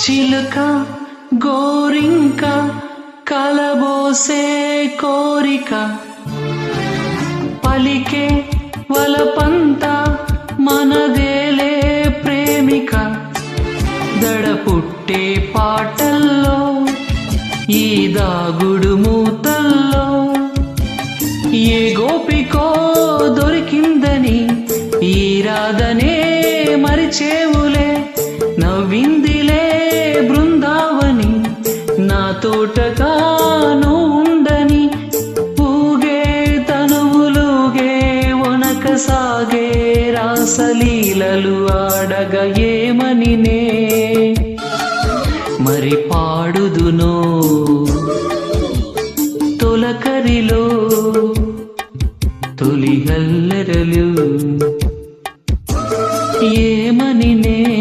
చిలుక గోరింక కలబోసే కోరిక. పలికే వలపంత మనదేలే ప్రేమిక. దడ పుట్టే పాటల్లో ఈ దాగుడు మూతల్లో. ఏ గోపికో దొరికిందని ఈ రాధనే మరిచేవులే నవ్వింది తోటగానుండని పూగే తనువులుగే సాగే రాసలీలలు ఆడగ ఏమనినే? మరి పాడుదునో తొలకరిలో? తొలిగల్లెరలు ఏమనినే?